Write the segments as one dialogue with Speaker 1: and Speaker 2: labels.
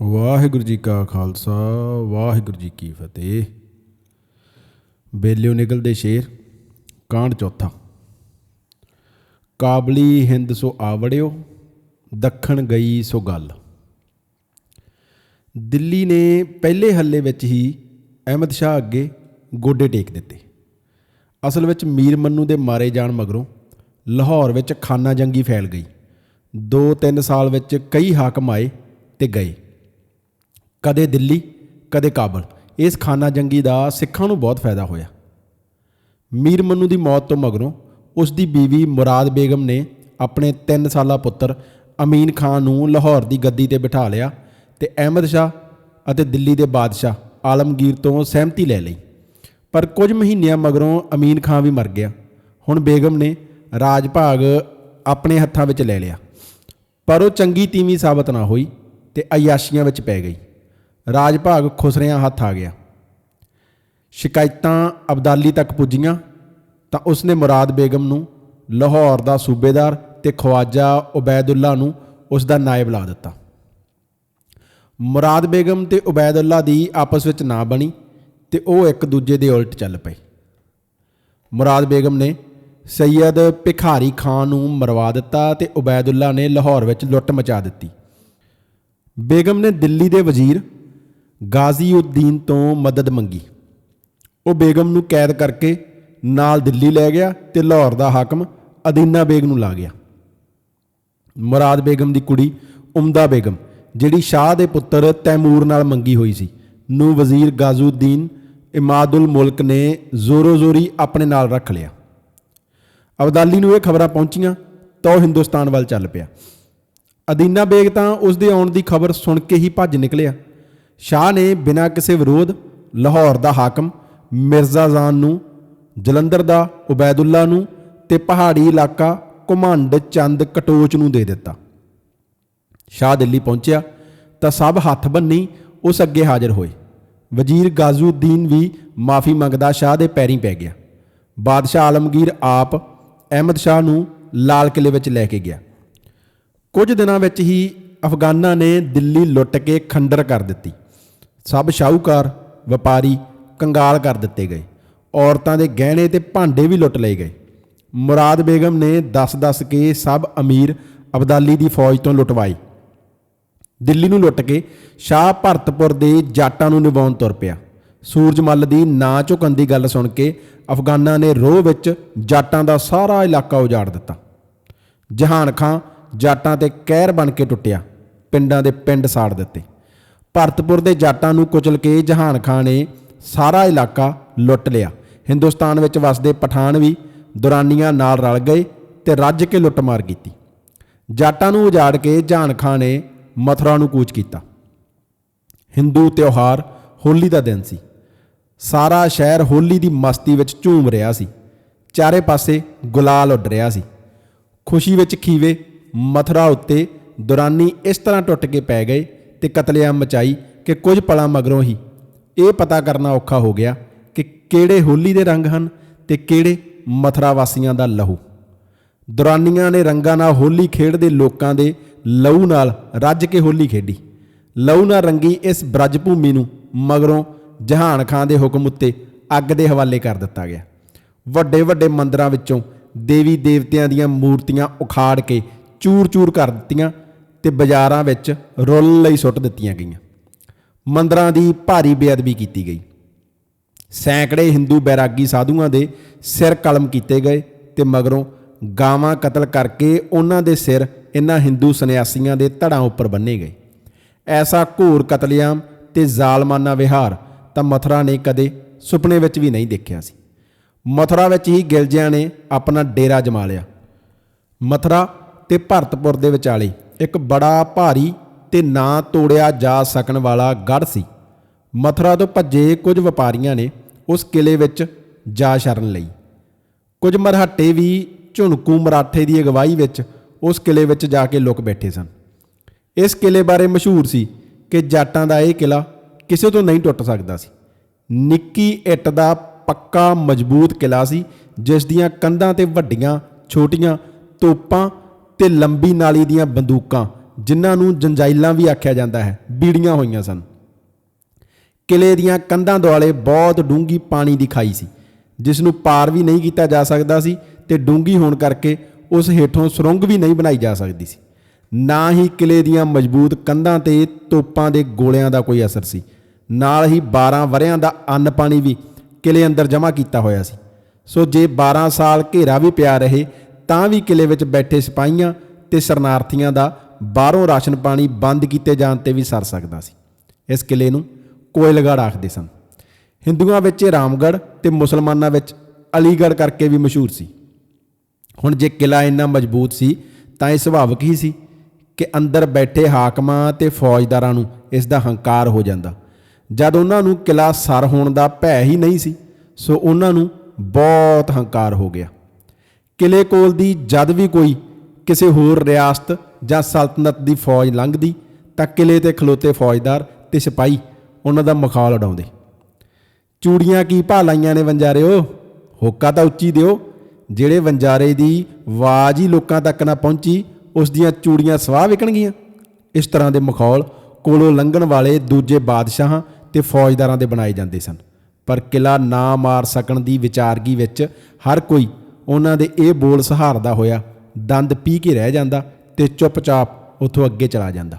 Speaker 1: ਵਾਹਿਗੁਰੂ ਜੀ ਕਾ ਖਾਲਸਾ, ਵਾਹਿਗੁਰੂ ਜੀ ਕੀ ਫਤਿਹ। ਬੇਲਿਓ ਨਿਕਲਦੇ ਸ਼ੇਰ, ਕਾਂਡ ਚੌਥਾ। ਕਾਬਲੀ ਹਿੰਦ ਸੋ ਆਵੜਿਓ, ਦੱਖਣ ਗਈ ਸੋ ਗੱਲ। ਦਿੱਲੀ ਨੇ ਪਹਿਲੇ ਹੱਲੇ ਵਿੱਚ ਹੀ ਅਹਿਮਦ ਸ਼ਾਹ ਅੱਗੇ ਗੋਡੇ ਟੇਕ ਦਿੱਤੇ। ਅਸਲ ਵਿੱਚ ਮੀਰ ਮੰਨੂ ਦੇ ਮਾਰੇ ਜਾਣ ਮਗਰੋਂ ਲਾਹੌਰ ਵਿੱਚ ਖਾਨਾ ਜੰਗੀ ਫੈਲ ਗਈ। 2-3 ਸਾਲ ਵਿੱਚ ਕਈ ਹਾਕਮ ਆਏ ਤੇ ਗਏ। ਕਦੇ ਦਿੱਲੀ, ਕਦੇ ਕਾਬਲ। ਇਸ ਖਾਨਾ ਜੰਗੀ ਦਾ ਸਿੱਖਾਂ ਨੂੰ ਬਹੁਤ ਫਾਇਦਾ ਹੋਇਆ। ਮੀਰ ਮੰਨੂ ਦੀ ਮੌਤ ਤੋਂ ਮਗਰੋਂ ਉਸ ਦੀ ਬੀਵੀ ਮੁਰਾਦ ਬੇਗਮ ਨੇ ਆਪਣੇ 3 ਸਾਲਾ ਪੁੱਤਰ ਅਮੀਨ ਖਾਨ ਨੂੰ ਲਾਹੌਰ ਦੀ ਗੱਦੀ ਤੇ ਬਿਠਾ ਲਿਆ ਤੇ ਅਹਿਮਦ ਸ਼ਾਹ ਅਤੇ ਦਿੱਲੀ ਦੇ ਬਾਦਸ਼ਾਹ ਆਲਮਗੀਰ ਤੋਂ ਸਹਿਮਤੀ ਲੈ ਲਈ। ਪਰ ਕੁਝ ਮਹੀਨਿਆਂ ਮਗਰੋਂ ਅਮੀਨ ਖਾਨ ਵੀ ਮਰ ਗਿਆ। ਹੁਣ ਬੇਗਮ ਨੇ ਰਾਜ ਭਾਗ ਆਪਣੇ ਹੱਥਾਂ ਵਿੱਚ ਲੈ ਲਿਆ। ਪਰ ਉਹ ਚੰਗੀ ਤੀਵੀਂ ਸਾਬਤ ਨਾ ਹੋਈ ਤੇ ਅਯਾਸ਼ੀਆਂ ਵਿੱਚ ਪੈ ਗਈ। ਰਾਜ ਭਾਗ ਖੁਸਰਿਆਂ ਹੱਥ ਆ ਗਿਆ। ਸ਼ਿਕਾਇਤਾਂ ਅਬਦਾਲੀ ਤੱਕ ਪੁੱਜੀਆਂ ਤਾਂ ਉਸਨੇ ਮੁਰਾਦ ਬੇਗਮ ਨੂੰ ਲਾਹੌਰ ਦਾ ਸੂਬੇਦਾਰ ਤੇ ਖਵਾਜਾ ਉਬੈਦੁੱਲਾ ਨੂੰ ਉਸ ਦਾ ਨਾਇਬ ਲਾ ਦਿੱਤਾ। ਮੁਰਾਦ ਬੇਗਮ ਤੇ ਉਬੈਦੁੱਲਾ ਦੀ ਆਪਸ ਵਿੱਚ ਨਾ ਬਣੀ ਤੇ ਉਹ ਇੱਕ ਦੂਜੇ ਦੇ ਉਲਟ ਚੱਲ ਪਏ। ਮੁਰਾਦ ਬੇਗਮ ਨੇ ਸੈਯਦ ਭਿਖਾਰੀ ਖਾਨ ਨੂੰ ਮਰਵਾ ਦਿੱਤਾ ਤੇ ਉਬੈਦੁੱਲਾ ਨੇ ਲਾਹੌਰ ਵਿੱਚ ਲੁੱਟ ਮਚਾ ਦਿੱਤੀ। ਬੇਗਮ ਨੇ ਦਿੱਲੀ ਦੇ ਵਜ਼ੀਰ ਗਾਜ਼ੀਉদ্ਦੀਨ ਤੋਂ ਮਦਦ ਮੰਗੀ। ਉਹ ਬੇਗਮ ਨੂੰ ਕੈਦ ਕਰਕੇ ਨਾਲ ਦਿੱਲੀ ਲੈ ਗਿਆ ਤੇ ਲਾਹੌਰ ਦਾ ਹਾਕਮ ਅਦੀਨਾ ਬੇਗ ਨੂੰ ਲਾ ਗਿਆ। ਮੁਰਾਦ ਬੇਗਮ ਦੀ ਕੁੜੀ ਉਮਦਾ ਬੇਗਮ, ਜਿਹੜੀ ਸ਼ਾਹ ਦੇ ਪੁੱਤਰ ਤੈਮੂਰ ਨਾਲ ਮੰਗੀ ਹੋਈ ਸੀ, ਨੂੰ ਵਜ਼ੀਰ ਗਾਜ਼ੂਦੀਨ ਇਮਾਦੁਲ ਮੁਲਕ ਨੇ ਜ਼ੋਰੋ ਜ਼ੋਰੀ ਆਪਣੇ ਨਾਲ ਰੱਖ ਲਿਆ। ਅਬਦਾਲੀ ਨੂੰ ਇਹ ਖਬਰਾਂ ਪਹੁੰਚੀਆਂ ਤਾਂ ਉਹ ਹਿੰਦੁਸਤਾਨ ਵੱਲ ਚੱਲ ਪਿਆ। ਅਦੀਨਾ ਬੇਗ ਤਾਂ ਉਸ ਦੇ ਆਉਣ ਦੀ ਖਬਰ ਸੁਣ ਕੇ ਹੀ ਭੱਜ ਨਿਕਲਿਆ। ਸ਼ਾਹ ਨੇ ਬਿਨਾਂ ਕਿਸੇ ਵਿਰੋਧ ਲਾਹੌਰ ਦਾ ਹਾਕਮ, ਮਿਰਜ਼ਾ ਜਾਨ ਨੂੰ, ਜਲੰਧਰ ਦਾ ਉਬੈਦੁੱਲਾ ਨੂੰ ਤੇ ਪਹਾੜੀ ਇਲਾਕਾ ਘੁਮੰਡ ਚੰਦ ਕਟੋਚ ਨੂੰ ਦੇ ਦਿੱਤਾ। ਸ਼ਾਹ ਦਿੱਲੀ ਪਹੁੰਚਿਆ ਤਾਂ ਸਭ ਹੱਥ ਬੰਨੀ ਉਸ ਅੱਗੇ ਹਾਜ਼ਰ ਹੋਏ। ਵਜ਼ੀਰ ਗਾਜ਼ੂਦੀਨ ਵੀ ਮਾਫੀ ਮੰਗਦਾ ਸ਼ਾਹ ਦੇ ਪੈਰੀਂ ਪੈ ਗਿਆ। ਬਾਦਸ਼ਾਹ ਆਲਮਗੀਰ ਆਪ ਅਹਿਮਦ ਸ਼ਾਹ ਨੂੰ ਲਾਲ ਕਿਲੇ ਵਿੱਚ ਲੈ ਕੇ ਗਿਆ। ਕੁਝ ਦਿਨਾਂ ਵਿੱਚ ਹੀ ਅਫਗਾਨਾਂ ਨੇ ਦਿੱਲੀ ਲੁੱਟ ਕੇ ਖੰਡਰ ਕਰ ਦਿੱਤੀ। ਸਭ ਸ਼ਾਹੂਕਾਰ, ਵਪਾਰੀ, ਕੰਗਾਲ ਕਰ ਦਿੱਤੇ ਗਏ। ਔਰਤਾਂ ਦੇ ਗਹਿਣੇ ਤੇ ਭਾਂਡੇ ਵੀ ਲੁੱਟ ਲਏ ਗਏ। ਮੁਰਾਦ ਬੇਗਮ ਨੇ ਦੱਸ-ਦੱਸ ਕੇ ਸਭ ਅਮੀਰ ਅਬਦਾਲੀ ਦੀ ਫੌਜ ਤੋਂ ਲੁੱਟਵਾਈ। ਦਿੱਲੀ ਨੂੰ ਲੁੱਟ ਕੇ ਸ਼ਾਹ ਭਰਤਪੁਰ ਦੇ ਜਾਟਾਂ ਨੂੰ ਨਿਵਾਉਣ ਤੁਰ ਪਿਆ। ਸੂਰਜਮੱਲ ਦੀ ਨਾ ਝੁਕਣ ਦੀ ਗੱਲ ਸੁਣ ਕੇ ਅਫਗਾਨਾਂ ਨੇ ਰੋਹ ਵਿੱਚ ਜਾਟਾਂ ਦਾ ਸਾਰਾ ਇਲਾਕਾ ਉਜਾੜ ਦਿੱਤਾ। ਜਹਾਨ ਖਾਂ ਜਾਟਾਂ ਤੇ ਕਹਿਰ ਬਣ ਕੇ ਟੁੱਟਿਆ। ਪਿੰਡਾਂ ਦੇ ਪਿੰਡ ਸਾੜ ਦਿੱਤੇ। ਭਰਤਪੁਰ ਦੇ ਜਾਟਾਂ ਨੂੰ ਕੁਚਲ ਕੇ ਜਹਾਨ ਖਾਂ ਨੇ ਸਾਰਾ ਇਲਾਕਾ ਲੁੱਟ ਲਿਆ। ਹਿੰਦੁਸਤਾਨ ਵਿੱਚ ਵਸਦੇ ਪਠਾਨ ਵੀ ਦੁਰਾਨੀਆਂ ਨਾਲ ਰਲ ਗਏ ਤੇ ਰੱਜ ਕੇ ਲੁੱਟਮਾਰ ਕੀਤੀ। ਜਾਟਾਂ ਨੂੰ ਉਜਾੜ ਕੇ ਜਹਾਨ ਖਾਂ ਨੇ ਮਥੁਰਾ ਨੂੰ ਕੂਚ ਕੀਤਾ। ਹਿੰਦੂ ਤਿਉਹਾਰ ਹੋਲੀ ਦਾ ਦਿਨ ਸੀ। ਸਾਰਾ ਸ਼ਹਿਰ ਹੋਲੀ ਦੀ ਮਸਤੀ ਵਿੱਚ ਝੂਮ ਰਿਹਾ ਸੀ। ਚਾਰੇ ਪਾਸੇ ਗੁਲਾਲ ਉੱਡ ਰਿਹਾ ਸੀ। ਖੁਸ਼ੀ ਵਿੱਚ ਖੀਵੇ ਮਥੁਰਾ ਉੱਤੇ ਦੁਰਾਨੀ ਇਸ ਤਰ੍ਹਾਂ ਟੁੱਟ ਕੇ ਪੈ ਗਏ ਤੇ ਕਤਲੇਆਮ ਮਚਾਈ ਕਿ ਕੁਝ ਪਲਾਂ ਮਗਰੋਂ ਹੀ। ਇਹ ਪਤਾ ਕਰਨਾ ਔਖਾ ਹੋ ਗਿਆ ਕਿ ਕਿਹੜੇ ਹੋਲੀ ਦੇ ਰੰਗ ਹਨ ਤੇ ਕਿਹੜੇ ਮਥੁਰਾ ਵਾਸੀਆਂ ਦਾ ਲਹੂ। ਦੁਰਾਨੀਆਂ ਨੇ ਰੰਗਾਂ ਨਾਲ ਹੋਲੀ ਖੇਡਦੇ ਲੋਕਾਂ ਦੇ ਲਹੂ ਨਾਲ ਰੱਜ ਕੇ ਹੋਲੀ ਖੇਡੀ। ਲਹੂ ਨਾਲ ਰੰਗੀ ਇਸ ਬ੍ਰਜ ਭੂਮੀ ਨੂੰ ਮਗਰੋਂ ਜਹਾਨ ਖਾਨ ਦੇ ਹੁਕਮ ਉੱਤੇ ਅੱਗ ਦੇ ਹਵਾਲੇ ਕਰ ਦਿੱਤਾ ਗਿਆ। ਵੱਡੇ ਵੱਡੇ ਮੰਦਰਾਂ ਵਿੱਚੋਂ ਦੇਵੀ ਦੇਵਤਿਆਂ ਦੀਆਂ ਮੂਰਤੀਆਂ ਉਖਾੜ ਕੇ ਚੂਰ-ਚੂਰ ਕਰ ਦਿੱਤੀਆਂ ਤੇ ਬਾਜ਼ਾਰਾਂ ਵਿੱਚ ਰੁੱਲ ਲਈ ਸੁੱਟ ਦਿੱਤੀਆਂ ਗਈਆਂ। ਮੰਦਰਾਂ ਦੀ ਭਾਰੀ ਬੇਅਦਬੀ ਕੀਤੀ ਗਈ। ਸੈਂਕੜੇ ਹਿੰਦੂ ਬੈਰਾਗੀ ਸਾਧੂਆਂ ਦੇ ਸਿਰ ਕਲਮ ਕੀਤੇ ਗਏ ਤੇ ਮਗਰੋਂ ਗਾਵਾਂ ਕਤਲ ਕਰਕੇ ਉਹਨਾਂ ਦੇ ਸਿਰ ਇਹਨਾਂ ਹਿੰਦੂ ਸੰਨਿਆਸੀਆਂ ਦੇ ਧੜਾਂ ਉੱਪਰ ਬੰਨੇ ਗਏ। ਐਸਾ ਘੋਰ ਕਤਲੇਆਮ ਤੇ ਜ਼ਾਲਮਾਨਾ ਵਿਹਾਰ ਤਾਂ ਮਥੁਰਾ ਨੇ ਕਦੇ ਸੁਪਨੇ ਵਿੱਚ ਵੀ ਨਹੀਂ ਦੇਖਿਆ ਸੀ। ਮਥੁਰਾ ਵਿੱਚ ਹੀ ਗਿਲਜਿਆਂ ਨੇ ਆਪਣਾ ਡੇਰਾ ਜਮਾ ਲਿਆ। ਮਥੁਰਾ ਤੇ ਭਰਤਪੁਰ ਦੇ ਵਿਚਾਲੇ ਇੱਕ ਬੜਾ ਭਾਰੀ ਤੇ ਨਾ ਤੋੜਿਆ ਜਾ ਸਕਣ ਵਾਲਾ ਗੜ੍ਹ ਸੀ। ਮਥੁਰਾ ਤੋਂ ਭੱਜੇ ਕੁਝ ਵਪਾਰੀਆਂ ਨੇ ਉਸ ਕਿਲੇ ਵਿੱਚ ਜਾ ਸ਼ਰਨ ਲਈ। ਕੁਝ ਮਰਹੱਟੇ ਵੀ ਝੁਨਕੂ ਮਰਾਠੇ ਦੀ ਅਗਵਾਈ ਵਿੱਚ ਉਸ ਕਿਲੇ ਵਿੱਚ ਜਾ ਕੇ ਲੁਕ ਬੈਠੇ ਸਨ। ਇਸ ਕਿਲੇ ਬਾਰੇ ਮਸ਼ਹੂਰ ਸੀ ਕਿ ਜਾਟਾਂ ਦਾ ਇਹ ਕਿਲਾ ਕਿਸੇ ਤੋਂ ਨਹੀਂ ਟੁੱਟ ਸਕਦਾ ਸੀ। ਨਿੱਕੀ ਇੱਟ ਦਾ ਪੱਕਾ ਮਜ਼ਬੂਤ ਕਿਲਾ ਸੀ, ਜਿਸ ਦੀਆਂ ਕੰਧਾਂ ਤੇ ਵੱਡੀਆਂ, ਛੋਟੀਆਂ ਤੋਪਾਂ ਤੇ ਲੰਬੀ ਨਾਲੀ ਦੀਆਂ ਬੰਦੂਕਾਂ, ਜਿਨ੍ਹਾਂ ਨੂੰ ਜੰਜਾਈਲਾਂ ਵੀ ਆਖਿਆ ਜਾਂਦਾ ਹੈ, ਬੀੜੀਆਂ ਹੋਈਆਂ ਸਨ। ਕਿਲੇ ਦੀਆਂ ਕੰਧਾਂ ਦੁਆਲੇ ਬਹੁਤ ਡੂੰਗੀ ਪਾਣੀ ਦੀ ਖਾਈ ਸੀ, ਜਿਸ ਨੂੰ ਪਾਰ ਵੀ ਨਹੀਂ ਕੀਤਾ ਜਾ ਸਕਦਾ ਸੀ ਤੇ ਡੂੰਗੀ ਹੋਣ ਕਰਕੇ ਉਸ ਹੇਠੋਂ ਸੁਰੰਗ ਵੀ ਨਹੀਂ ਬਣਾਈ ਜਾ ਸਕਦੀ ਸੀ। ਨਾ ਹੀ ਕਿਲੇ ਦੀਆਂ ਮਜ਼ਬੂਤ ਕੰਧਾਂ ਤੇ ਤੋਪਾਂ ਦੇ ਗੋਲਿਆਂ ਦਾ ਕੋਈ ਅਸਰ ਸੀ, ਨਾਲ ਹੀ 12 ਵਰਿਆਂ ਦਾ ਅੰਨ ਪਾਣੀ ਵੀ ਕਿਲੇ ਅੰਦਰ ਜਮ੍ਹਾਂ ਕੀਤਾ ਹੋਇਆ ਸੀ। ਸੋ ਜੇ 12 ਸਾਲ ਘੇਰਾ ਵੀ ਪਿਆ ਰਹੇ ਤਾਂ ਵੀ ਕਿਲੇ ਵਿੱਚ ਬੈਠੇ ਸਿਪਾਹੀਆਂ ਤੇ ਸ਼ਰਨਾਰਥੀਆਂ ਦਾ ਬਾਹਰੋਂ ਰਾਸ਼ਨ ਪਾਣੀ ਬੰਦ ਕੀਤੇ ਜਾਣ ਤੇ ਵੀ ਸਰ ਸਕਦਾ ਸੀ। ਇਸ ਕਿਲੇ ਨੂੰ ਕੋਇਲਗੜ੍ਹ ਆਖਦੇ ਸਨ। ਹਿੰਦੂਆਂ ਵਿੱਚ ਇਹ ਰਾਮਗੜ੍ਹ ਤੇ ਮੁਸਲਮਾਨਾਂ ਵਿੱਚ ਅਲੀਗੜ੍ਹ ਕਰਕੇ ਵੀ ਮਸ਼ਹੂਰ ਸੀ। ਹੁਣ ਜੇ ਕਿਲਾ ਇੰਨਾ ਮਜ਼ਬੂਤ ਸੀ, ਤਾਂ ਇਹ ਸੁਭਾਵਿਕ ਹੀ ਸੀ ਕਿ ਅੰਦਰ ਬੈਠੇ ਹਾਕਮਾਂ ਤੇ ਫੌਜਦਾਰਾਂ ਨੂੰ ਇਸ ਦਾ ਹੰਕਾਰ ਹੋ ਜਾਂਦਾ। ਜਦ ਉਹਨਾਂ ਨੂੰ ਕਿਲਾ ਸਰ ਹੋਣ ਦਾ ਭੈ ਹੀ ਨਹੀਂ ਸੀ, ਸੋ ਉਹਨਾਂ ਨੂੰ ਬਹੁਤ ਹੰਕਾਰ ਹੋ ਗਿਆ। ਕਿਲੇ ਕੋਲ ਦੀ ਜਦ ਵੀ ਕੋਈ ਕਿਸੇ ਹੋਰ ਰਿਆਸਤ ਜਾਂ ਸਲਤਨਤ ਦੀ ਫੌਜ ਲੰਘਦੀ, ਤਾਂ ਕਿਲੇ ਤੇ ਖਲੋਤੇ ਫੌਜਦਾਰ ਤੇ ਸਿਪਾਹੀ ਉਹਨਾਂ ਦਾ ਮਖੌਲ ਉਡਾਉਂਦੇ। ਚੂੜੀਆਂ ਕੀ ਭਾ ਲਾਈਆਂ ਨੇ ਵੰਜਾਰਿਓ? ਹੋਕਾ ਤਾਂ ਉੱਚੀ ਦਿਓ। ਜਿਹੜੇ ਵੰਜਾਰੇ ਦੀ ਆਵਾਜ਼ ਹੀ ਲੋਕਾਂ ਤੱਕ ਨਾ ਪਹੁੰਚੀ, ਉਸ ਦੀਆਂ ਚੂੜੀਆਂ ਸਵਾਹ ਵਿਕਣਗੀਆਂ। ਇਸ ਤਰ੍ਹਾਂ ਦੇ ਮਖੌਲ ਕੋਲੋਂ ਲੰਘਣ ਵਾਲੇ ਦੂਜੇ ਬਾਦਸ਼ਾਹਾਂ ਤੇ ਫੌਜਦਾਰਾਂ ਦੇ ਬਣਾਏ ਜਾਂਦੇ ਸਨ। ਪਰ ਕਿਲਾ ਨਾ ਮਾਰ ਸਕਣ ਦੀ ਵਿਚਾਰਗੀ ਵਿੱਚ ਹਰ ਕੋਈ ਉਹਨਾਂ ਦੇ ਇਹ ਬੋਲ ਸਹਾਰਦਾ ਹੋਇਆ ਦੰਦ ਪੀ ਕੇ ਰਹਿ ਜਾਂਦਾ ਤੇ ਚੁੱਪਚਾਪ ਉੱਥੋਂ ਅੱਗੇ ਚਲਾ ਜਾਂਦਾ।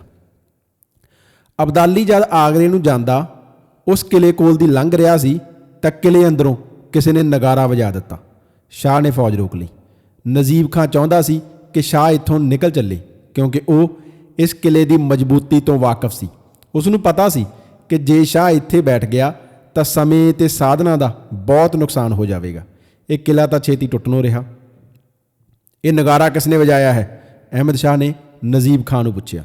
Speaker 1: ਅਬਦਾਲੀ ਜਦ ਆਗਰੇ ਨੂੰ ਜਾਂਦਾ, ਉਸ ਕਿਲੇ ਕੋਲ ਦੀ ਲੰਘ ਰਿਹਾ ਸੀ ਤਾਂ ਕਿਲੇ ਅੰਦਰੋਂ ਕਿਸੇ ਨੇ ਨਗਾਰਾ ਵਜਾ ਦਿੱਤਾ। ਸ਼ਾਹ ਨੇ ਫੌਜ ਰੋਕ ਲਈ। ਨਜੀਬ ਖਾਂ ਚਾਹੁੰਦਾ ਸੀ ਕਿ ਸ਼ਾਹ ਇੱਥੋਂ ਨਿਕਲ ਚੱਲੇ, ਕਿਉਂਕਿ ਉਹ ਇਸ ਕਿਲੇ ਦੀ ਮਜ਼ਬੂਤੀ ਤੋਂ ਵਾਕਿਫ ਸੀ। ਉਸ ਨੂੰ ਪਤਾ ਸੀ ਕਿ ਜੇ ਸ਼ਾਹ ਇੱਥੇ ਬੈਠ ਗਿਆ ਤਾਂ ਸਮੇਂ ਤੇ ਸਾਧਨਾਂ ਦਾ ਬਹੁਤ ਨੁਕਸਾਨ ਹੋ ਜਾਵੇਗਾ। ਇਹ ਕਿਲਾ ਤਾਂ ਛੇਤੀ ਟੁੱਟਣੋਂ ਰਿਹਾ। ਇਹ ਨਗਾਰਾ ਕਿਸਨੇ ਵਜਾਇਆ ਹੈ? ਅਹਿਮਦ ਸ਼ਾਹ ਨੇ ਨਜੀਬ ਖਾਨ ਨੂੰ ਪੁੱਛਿਆ।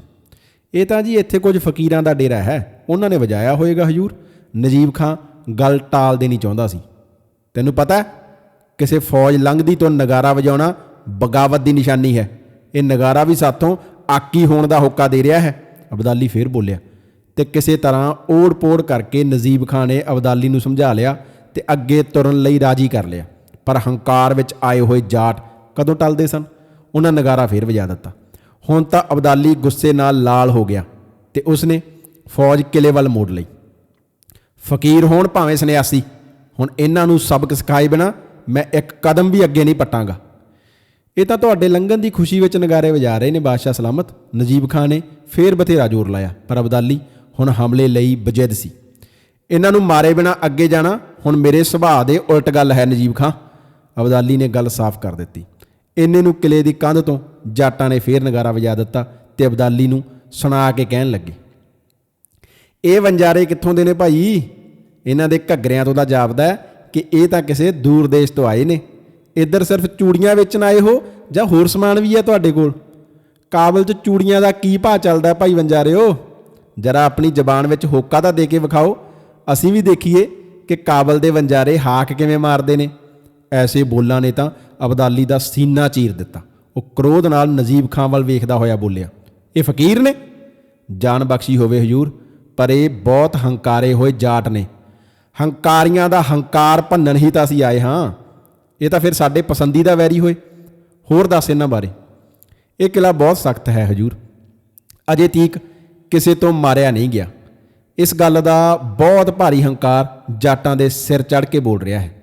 Speaker 1: ਇਹ ਤਾਂ ਜੀ ਇੱਥੇ ਕੁਝ ਫਕੀਰਾਂ ਦਾ ਡੇਰਾ ਹੈ। ਉਹਨਾਂ ਨੇ ਵਜਾਇਆ ਹੋਵੇਗਾ ਹਜੂਰ। ਨਜੀਬ ਖਾਨ ਗੱਲ ਟਾਲ ਦੇਣੀ ਚਾਹੁੰਦਾ ਸੀ। ਤੈਨੂੰ ਪਤਾ ਕਿਸੇ ਫੌਜ ਲੰਘਦੀ ਤੋਂ ਨਗਾਰਾ ਵਜਾਉਣਾ ਬਗਾਵਤ ਦੀ ਨਿਸ਼ਾਨੀ ਹੈ। ਇਹ ਨਗਾਰਾ ਵੀ ਸਾਥੋਂ ਆਕੀ ਹੋਣ ਦਾ ਹੋਕਾ ਦੇ ਰਿਹਾ ਹੈ। ਅਬਦਾਲੀ ਫੇਰ ਬੋਲਿਆ, ਤੇ ਕਿਸੇ ਤਰ੍ਹਾਂ ਓੜ-ਪੋੜ ਕਰਕੇ ਨਜੀਬ ਖਾਨ ਨੇ ਅਬਦਾਲੀ ਨੂੰ ਸਮਝਾ ਲਿਆ ਤੇ ਅੱਗੇ ਤੁਰਨ ਲਈ ਰਾਜੀ ਕਰ ਲਿਆ। ਪਰ ਹੰਕਾਰ ਵਿੱਚ ਆਏ ਹੋਏ ਜਾਟ ਕਦੋਂ ਟਲਦੇ ਸਨ? ਉਹਨਾਂ ਨਗਾਰਾ ਫੇਰ ਵਜਾ ਦਿੱਤਾ। ਹੁਣ ਤਾਂ ਅਬਦਾਲੀ ਗੁੱਸੇ ਨਾਲ ਲਾਲ ਹੋ ਗਿਆ ਤੇ ਉਸਨੇ ਫੌਜ ਕਿਲੇ ਵੱਲ ਮੋੜ ਲਈ। ਫਕੀਰ ਹੋਣ ਭਾਵੇਂ ਸੰਨਿਆਸੀ, ਹੁਣ ਇਹਨਾਂ ਨੂੰ ਸਬਕ ਸਿਖਾਏ ਬਿਨਾ ਮੈਂ ਇੱਕ ਕਦਮ ਵੀ ਅੱਗੇ ਨਹੀਂ ਪਟਾਂਗਾ। ਇਹ ਤਾਂ ਤੁਹਾਡੇ ਲੰਘਣ ਦੀ ਖੁਸ਼ੀ ਵਿੱਚ ਨਗਾਰੇ ਵਜਾ ਰਹੇ ਨੇ ਬਾਦਸ਼ਾਹ ਸਲਾਮਤ। ਨਜੀਬ ਖਾਨ ਨੇ ਫੇਰ ਬਥੇਰਾ ਜ਼ੋਰ ਲਾਇਆ, ਪਰ ਅਬਦਾਲੀ ਹੁਣ ਹਮਲੇ ਲਈ ਬਜਿੱਦ ਸੀ। ਇਹਨਾਂ ਨੂੰ ਮਾਰੇ ਬਿਨਾ ਅੱਗੇ ਜਾਣਾ ਹੁਣ ਮੇਰੇ ਸੁਭਾਅ ਦੇ ਉਲਟ ਗੱਲ ਹੈ ਨਜੀਬ ਖਾਨ ਅਬਦਾਲੀ ਨੇ ਗੱਲ ਸਾਫ਼ ਕਰ ਦਿੱਤੀ। ਇੰਨੇ ਨੂੰ ਕਿਲੇ ਦੀ ਕੰਧ ਤੋਂ ਜਾਟਾਂ ਨੇ ਫੇਰ ਨਗਾਰਾ ਵਜਾ ਦਿੱਤਾ ਤੇ ਅਬਦਾਲੀ ਨੂੰ ਸੁਣਾ ਕੇ ਕਹਿਣ ਲੱਗੇ, ਇਹ ਵੰਜਾਰੇ ਕਿੱਥੋਂ ਦੇ ਨੇ ਭਾਈ? ਇਹਨਾਂ ਦੇ ਘੱਗਰਿਆਂ ਤੋਂ ਦਾ ਜਾਪਦਾ ਕਿ ਇਹ ਤਾਂ ਕਿਸੇ ਦੂਰ ਦੇਸ਼ ਤੋਂ ਆਏ ਨੇ। ਇੱਧਰ ਸਿਰਫ ਚੂੜੀਆਂ ਵੇਚਣ ਆਏ ਹੋ ਜਾਂ ਹੋਰ ਸਮਾਨ ਵੀ ਹੈ ਤੁਹਾਡੇ ਕੋਲ? ਕਾਬਲ 'ਚ ਚੂੜੀਆਂ ਦਾ ਕੀ ਭਾਅ ਚੱਲਦਾ ਭਾਈ ਵੰਜਾਰਿਓ? ਜਰਾ ਆਪਣੀ ਜ਼ਬਾਨ ਵਿੱਚ ਹੋਕਾ ਤਾਂ ਦੇ ਕੇ ਵਿਖਾਓ। ਅਸੀਂ ਵੀ ਦੇਖੀਏ ਕਿ ਕਾਬਲ ਦੇ ਵੰਜਾਰੇ ਹਾਕ ਕਿਵੇਂ ਮਾਰਦੇ ਨੇ। ਐਸੇ ਬੋਲਾਂ ਨੇ ਤਾਂ ਅਬਦਾਲੀ ਦਾ ਸੀਨਾ ਚੀਰ ਦਿੱਤਾ। ਉਹ ਕ੍ਰੋਧ ਨਾਲ ਨਜੀਬ ਖਾਨ ਵੱਲ ਵੇਖਦਾ ਹੋਇਆ ਬੋਲਿਆ, ਇਹ ਫਕੀਰ ਨੇ? ਜਾਨ ਬਖਸ਼ੀ ਹੋਵੇ ਹਜੂਰ, ਪਰ ਇਹ ਬਹੁਤ ਹੰਕਾਰੇ ਹੋਏ ਜਾਟ ਨੇ। ਹੰਕਾਰੀਆਂ ਦਾ ਹੰਕਾਰ ਭੰਨਣ ਹੀ ਤਾਂ ਅਸੀਂ ਆਏ ਹਾਂ। ਇਹ ਤਾਂ ਫਿਰ ਸਾਡੇ ਪਸੰਦੀਦਾ ਵੈਰੀ ਹੋਏ। ਹੋਰ ਦੱਸ ਇਹਨਾਂ ਬਾਰੇ। ਇਹ ਕਿਲਾ ਬਹੁਤ ਸਖਤ ਹੈ ਹਜੂਰ। ਅਜੇ ਤੀਕ ਕਿਸੇ ਤੋਂ ਮਾਰਿਆ ਨਹੀਂ ਗਿਆ। ਇਸ ਗੱਲ ਦਾ ਬਹੁਤ ਭਾਰੀ ਹੰਕਾਰ ਜਾਟਾਂ ਦੇ ਸਿਰ ਚੜ ਕੇ ਬੋਲ ਰਿਹਾ ਹੈ।